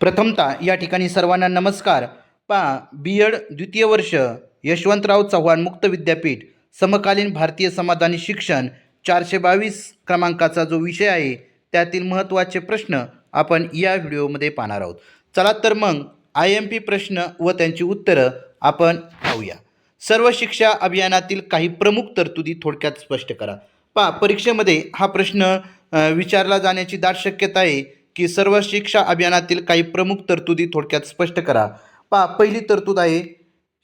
प्रथमतः या ठिकाणी सर्वांना नमस्कार. पा बी एड द्वितीय वर्ष यशवंतराव चव्हाण मुक्त विद्यापीठ समकालीन भारतीय समाधानी शिक्षण चारशे बावीस क्रमांकाचा जो विषय आहे त्यातील महत्त्वाचे प्रश्न आपण या व्हिडिओमध्ये पाहणार आहोत. चला तर मग आय एम पी प्रश्न व त्यांची उत्तरं आपण पाहूया. सर्व शिक्षा अभियानातील काही प्रमुख तरतुदी थोडक्यात स्पष्ट करा. पा परीक्षेमध्ये हा प्रश्न विचारला जाण्याची दाट शक्यता आहे. की सर्व शिक्षा अभियानातील काही प्रमुख तरतुदी थोडक्यात स्पष्ट करा. पा पहिली तरतूद आहे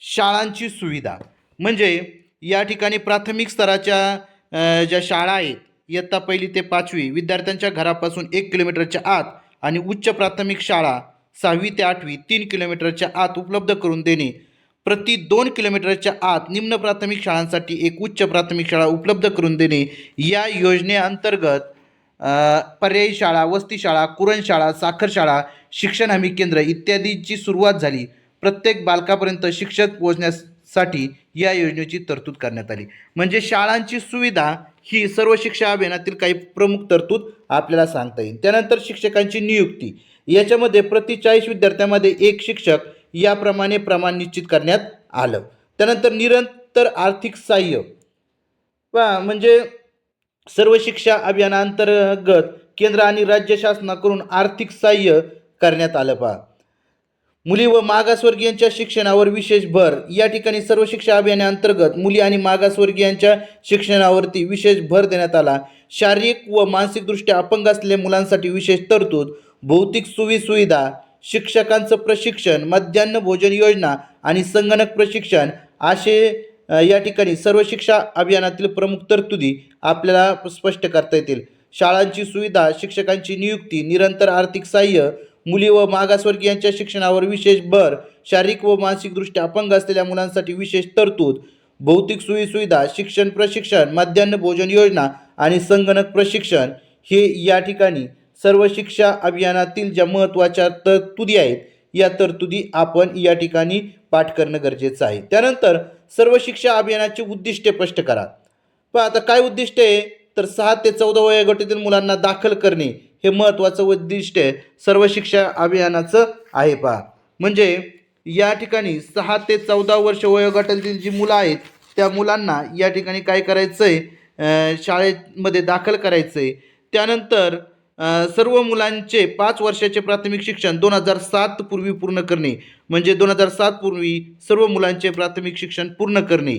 शाळांची सुविधा. म्हणजे या ठिकाणी प्राथमिक स्तराच्या ज्या शाळा आहेत इयत्ता पहिली ते पाचवी विद्यार्थ्यांच्या घरापासून एक किलोमीटरच्या आत आणि उच्च प्राथमिक शाळा सहावी ते आठवी तीन किलोमीटरच्या आत उपलब्ध करून देणे. प्रति दोन किलोमीटरच्या आत निम्न प्राथमिक शाळांसाठी एक उच्च प्राथमिक शाळा उपलब्ध करून देणे. या योजनेअंतर्गत पर्यायी शाळा वस्ती शाळा कुरणशाळा साखर शाळा शिक्षण हमी केंद्र इत्यादीची सुरुवात झाली. प्रत्येक बालकापर्यंत शिक्षक पोहोचण्यासाठी या योजनेची तरतूद करण्यात आली. म्हणजे शाळांची सुविधा ही सर्व शिक्षा अभियानातील काही प्रमुख तरतूद आपल्याला सांगता येईल. त्यानंतर शिक्षकांची नियुक्ती. याच्यामध्ये प्रति चाळीस विद्यार्थ्यांमध्ये एक शिक्षक याप्रमाणे प्रमाण निश्चित करण्यात आलं. त्यानंतर निरंतर आर्थिक सहाय्य. म्हणजे सर्व शिक्षा अभियानांतर्गत केंद्र आणि राज्य शासनाकडून आर्थिक सहाय्य करण्यात आलं पहा. मुली व मागासवर्गीयांच्या शिक्षणावर विशेष भर. या ठिकाणी सर्व शिक्षा अभियानाअंतर्गत मुली आणि मागासवर्गीयांच्या शिक्षणावरती विशेष भर देण्यात आला. शारीरिक व मानसिकदृष्ट्या अपंग असलेल्या मुलांसाठी विशेष तरतूद भौतिक सुविसुविधा शिक्षकांचं प्रशिक्षण मध्यान्ह भोजन योजना आणि संगणक प्रशिक्षण असे या ठिकाणी सर्व शिक्षा अभियानातील प्रमुख तरतुदी आपल्याला स्पष्ट करता येतील. शाळांची सुविधा शिक्षकांची नियुक्ती निरंतर आर्थिक सहाय्य मुली व मागासवर्गीयांच्या शिक्षणावर विशेष भर शारीरिक व मानसिकदृष्ट्या अपंग असलेल्या मुलांसाठी विशेष तरतूद भौतिक सोयीसुविधा शिक्षण प्रशिक्षण मध्यान्ह भोजन योजना आणि संगणक प्रशिक्षण हे या ठिकाणी सर्व शिक्षा अभियानातील ज्या महत्त्वाच्या तरतुदी आहेत या तरतुदी आपण या ठिकाणी पाठ करणं गरजेचं आहे. त्यानंतर सर्व शिक्षा अभियानाची उद्दिष्टे स्पष्ट करा. पण आता काय उद्दिष्ट आहे? तर सहा ते चौदा वयोगटातील मुलांना दाखल करणे हे महत्त्वाचं उद्दिष्ट आहे. सर्व शिक्षा अभियानाचं आहे पहा. म्हणजे या ठिकाणी सहा ते चौदा वर्ष वयोगटातील जी मुलं आहेत त्या मुलांना या ठिकाणी काय करायचं आहे शाळेमध्ये दाखल करायचं आहे त्यानंतर सर्व मुलांचे पाच वर्षाचे प्राथमिक शिक्षण दोन हजार सात पूर्वी पूर्ण करणे. म्हणजे दोन हजार सात पूर्वी सर्व मुलांचे प्राथमिक शिक्षण पूर्ण करणे.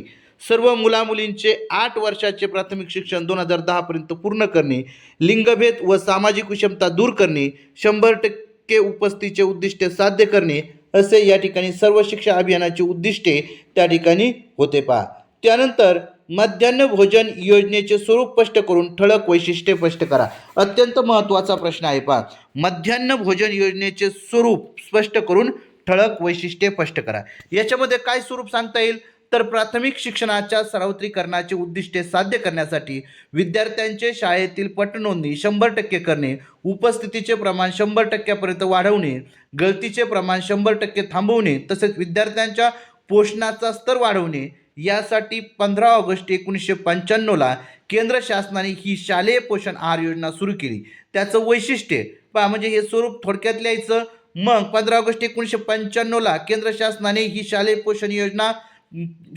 सर्व मुलामुलींचे आठ वर्षाचे प्राथमिक शिक्षण दोन हजार दहापर्यंत पूर्ण करणे. लिंगभेद व सामाजिक विषमता दूर करणे. शंभर टक्के उपस्थितीचे उद्दिष्टे साध्य करणे. असे या ठिकाणी सर्व शिक्षा अभियानाचे उद्दिष्टे त्या ठिकाणी होते पहा. त्यानंतर मध्यान्ह भोजन योजनेचे स्वरूप स्पष्ट करून ठळक वैशिष्ट्ये स्पष्ट करा. अत्यंत महत्त्वाचा प्रश्न आहे पहा. मध्यान्ह भोजन योजनेचे स्वरूप स्पष्ट करून ठळक वैशिष्ट्ये स्पष्ट करा. याच्यामध्ये काय स्वरूप सांगता येईल? तर प्राथमिक शिक्षणाच्या सरावत्रीकरणाचे उद्दिष्टे साध्य करण्यासाठी विद्यार्थ्यांचे शाळेतील पटनोंदणी शंभर टक्के करणे उपस्थितीचे प्रमाण शंभर टक्क्यापर्यंत वाढवणे गळतीचे प्रमाण शंभर टक्के थांबवणे तसेच विद्यार्थ्यांच्या पोषणाचा स्तर वाढवणे यासाठी पंधरा ऑगस्ट एकोणीसशे पंच्याण्णवला केंद्र शासनाने ही शालेय पोषण आहार योजना सुरू केली. त्याचं वैशिष्ट्य पहा म्हणजे हे स्वरूप थोडक्यात लिहायचं. मग पंधरा ऑगस्ट एकोणीसशे पंच्याण्णवला केंद्र शासनाने ही शालेय पोषण योजना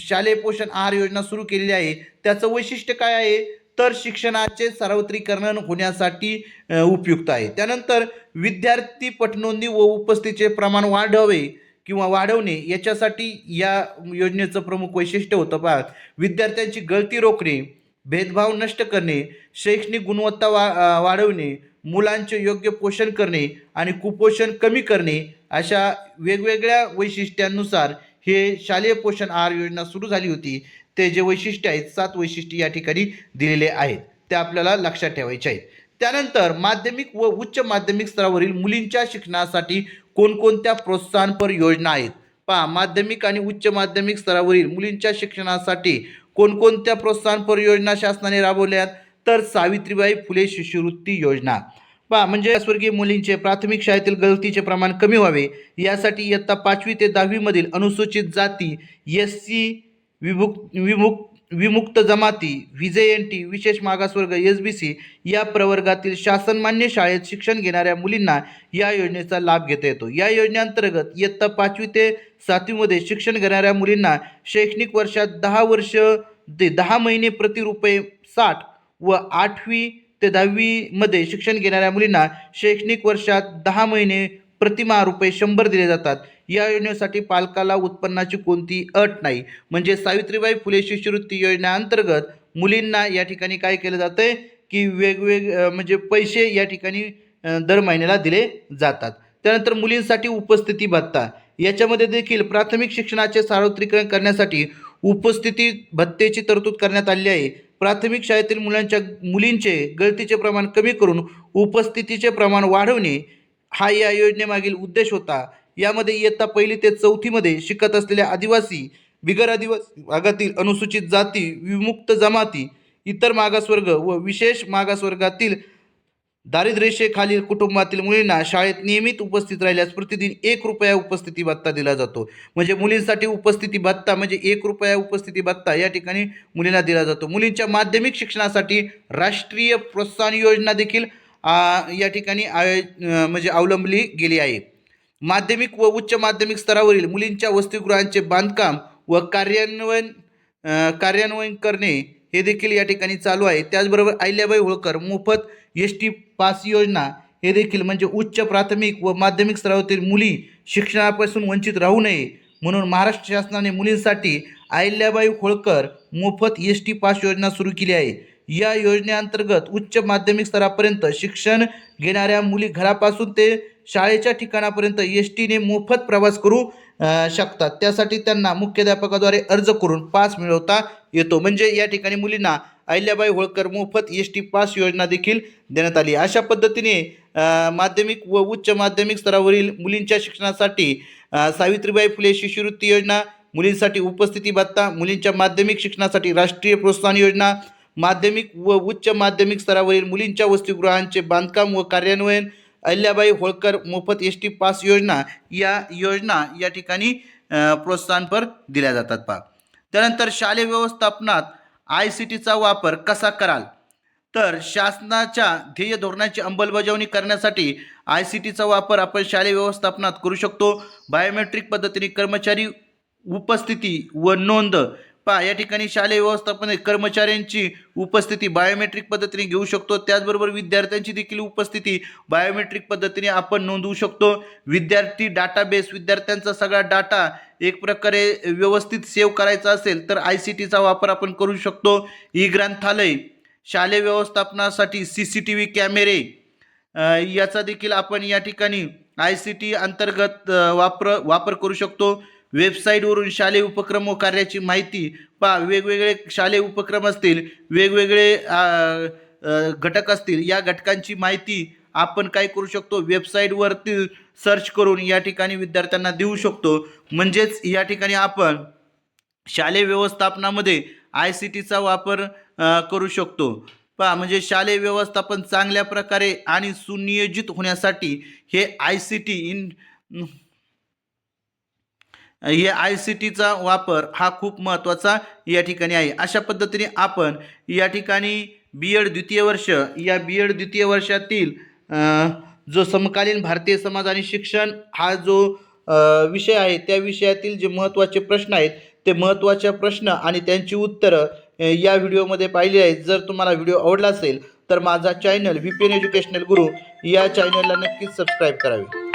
शालेय पोषण आहार योजना सुरू केलेली आहे. त्याचं वैशिष्ट्य काय आहे? तर शिक्षणाचे सार्वत्रिकरण होण्यासाठी उपयुक्त आहे. त्यानंतर विद्यार्थी पटनोंदी व उपस्थितीचे प्रमाण वाढवे. किंवा वाढवणे याच्यासाठी या योजनेचं प्रमुख वैशिष्ट्य होतं पहा. विद्यार्थ्यांची गळती रोखणे भेदभाव नष्ट करणे शैक्षणिक गुणवत्ता वा वाढवणे मुलांचे योग्य पोषण करणे आणि कुपोषण कमी करणे अशा वेगवेगळ्या वैशिष्ट्यांनुसार हे शालेय पोषण आहार योजना सुरू झाली होती. ते जे वैशिष्ट्य आहेत सात वैशिष्ट्य या ठिकाणी दिलेले आहेत. ते आपल्याला लक्षात ठेवायचे आहेत. त्यानंतर माध्यमिक व उच्च माध्यमिक स्तरावरील मुलींच्या शिक्षणासाठी कोणकोणत्या प्रोत्साहनपर योजना आहेत? पहा माध्यमिक आणि उच्च माध्यमिक स्तरावरील मुलींच्या शिक्षणासाठी कोणकोणत्या प्रोत्साहनपर योजना शासनाने राबवल्यात तर सावित्रीबाई फुले शिष्यवृत्ती योजना. पहा म्हणजे स्वर्गीय मुलींचे प्राथमिक शाळेतील गळतीचे प्रमाण कमी व्हावे यासाठी इयत्ता पाचवी ते दहावीमधील अनुसूचित जाती एस सी विभुक विमुक्त विमुक्त जमाती व्ही जे एन टी विशेष मागासवर्ग एस बी सी या प्रवर्गातील शासनमान्य शाळेत शिक्षण घेणाऱ्या मुलींना या योजनेचा लाभ घेता येतो. या योजनेअंतर्गत इयत्ता पाचवी ते सातवीमध्ये शिक्षण घेणाऱ्या मुलींना शैक्षणिक वर्षात दहा वर्ष ते दहा महिने प्रति रुपये साठ व आठवी ते दहावीमध्ये शिक्षण घेणाऱ्या मुलींना शैक्षणिक वर्षात दहा महिने प्रतिमा रुपये शंभर दिले जातात. या योजनेसाठी पालकाला उत्पन्नाची कोणती अट नाही. म्हणजे सावित्रीबाई फुले शिष्यवृत्ती योजनेअंतर्गत मुलींना या ठिकाणी काय केलं जातं आहे की वेगवेग म्हणजे पैसे या ठिकाणी दर महिन्याला दिले जातात. त्यानंतर मुलींसाठी उपस्थिती भत्ता. याच्यामध्ये देखील प्राथमिक शिक्षणाचे सार्वत्रिकरण करण्यासाठी उपस्थिती भत्तेची तरतूद करण्यात आली आहे. प्राथमिक शाळेतील मुलांच्या मुलींचे गळतीचे प्रमाण कमी करून उपस्थितीचे प्रमाण वाढवणे हा या योजनेमागील उद्देश होता. यामध्ये इयत्ता पहिली ते चौथीमध्ये शिकत असलेल्या आदिवासी बिगर आदिवासी भागातील अनुसूचित जाती विमुक्त जमाती इतर मागासवर्ग व विशेष मागासवर्गातील दारिद्र्यरेषेखालील कुटुंबातील मुलींना शाळेत नियमित उपस्थित राहिल्यास प्रतिदिन एक रुपया उपस्थिती भत्ता दिला जातो. म्हणजे मुलींसाठी उपस्थिती भत्ता म्हणजे एक रुपया उपस्थिती भत्ता या ठिकाणी मुलींना दिला जातो. मुलींच्या माध्यमिक शिक्षणासाठी राष्ट्रीय प्रोत्साहन योजना देखील या ठिकाणी आय म्हणजे अवलंबली गेली आहे. माध्यमिक व उच्च माध्यमिक स्तरावरील मुलींच्या वसतिगृहांचे बांधकाम व कार्यान्वयन कार्यान्वयन करणे हे देखील या ठिकाणी चालू आहे. त्याचबरोबर अहिल्याबाई होळकर मोफत एस टी पास योजना हे देखील म्हणजे उच्च प्राथमिक व माध्यमिक स्तरावरील मुली शिक्षणापासून वंचित राहू नये म्हणून महाराष्ट्र शासनाने मुलींसाठी अहिल्याबाई होळकर मोफत एस टी पास योजना सुरू केली आहे. या योजनेअंतर्गत उच्च माध्यमिक स्तरापर्यंत शिक्षण घेणाऱ्या मुली घरापासून ते शाळेच्या ठिकाणापर्यंत एस टीने मोफत प्रवास करू शकतात. त्यासाठी त्यांना मुख्याध्यापकाद्वारे अर्ज करून पास मिळवता येतो. म्हणजे या ठिकाणी मुलींना अहिल्याबाई होळकर मोफत एस टी पास योजना देखील देण्यात आली. अशा पद्धतीने माध्यमिक व उच्च माध्यमिक स्तरावरील मुलींच्या शिक्षणासाठी सावित्रीबाई फुले शिष्यवृत्ती योजना मुलींसाठी उपस्थिती भत्ता मुलींच्या माध्यमिक शिक्षणासाठी राष्ट्रीय प्रोत्साहन योजना माध्यमिक व उच्च माध्यमिक स्तरावरील मुलींच्या वसतिगृहांचे बांधकाम व कार्यान्वयन अहिल्याबाई होळकर मोफत एस टी पास योजना या योजना या ठिकाणी प्रोत्साहनपर दिल्या जातात पहा. त्यानंतर शालेय व्यवस्थापनात आय सी टीचा वापर कसा कराल? तर शासनाच्या ध्येय धोरणाची अंमलबजावणी करण्यासाठी आय सी टीचा वापर आपण शालेय व्यवस्थापनात करू शकतो. बायोमेट्रिक पद्धतीने कर्मचारी उपस्थिती व नोंद पहा या ठिकाणी शालेय व्यवस्थापन कर्मचाऱ्यांची उपस्थिती बायोमेट्रिक पद्धतीने घेऊ शकतो. त्याचबरोबर विद्यार्थ्यांची देखील उपस्थिती बायोमेट्रिक पद्धतीने आपण नोंदवू शकतो. विद्यार्थी डाटाबेस विद्यार्थ्यांचा सगळा डाटा एक प्रकारे व्यवस्थित सेव्ह करायचा असेल तर आय सी टीचा वापर आपण करू शकतो. ई ग्रंथालय शालेय व्यवस्थापनासाठी सी सी टी व्ही कॅमेरे याचा देखील आपण या ठिकाणी आय सी टी अंतर्गत वापर वापर करू शकतो. वेबसाईटवरून शालेय उपक्रम व कार्याची माहिती पहा. वेगवेगळे शालेय उपक्रम असतील वेगवेगळे घटक असतील या घटकांची माहिती आपण काय करू शकतो? वेबसाईटवरती सर्च करून या ठिकाणी विद्यार्थ्यांना देऊ शकतो. म्हणजेच या ठिकाणी आपण शालेय व्यवस्थापनामध्ये आय सी टीचा वापर करू शकतो. पहा म्हणजे शालेय व्यवस्थापन चांगल्या प्रकारे आणि सुनियोजित होण्यासाठी हे आय सी टी इन हे आय सी टीचा वापर हा खूप महत्त्वाचा या ठिकाणी आहे. अशा पद्धतीने आपण या ठिकाणी बी एड द्वितीय वर्ष या बी एड द्वितीय वर्षातील जो समकालीन भारतीय समाज आणि शिक्षण हा जो विषय आहे त्या विषयातील जे महत्त्वाचे प्रश्न आहेत ते महत्त्वाचे प्रश्न आणि त्यांची उत्तरं या व्हिडिओमध्ये पाहिली आहेत. जर तुम्हाला व्हिडिओ आवडला असेल तर माझा channel V P N educational Guru या चॅनलला नक्कीच सबस्क्राईब करावे.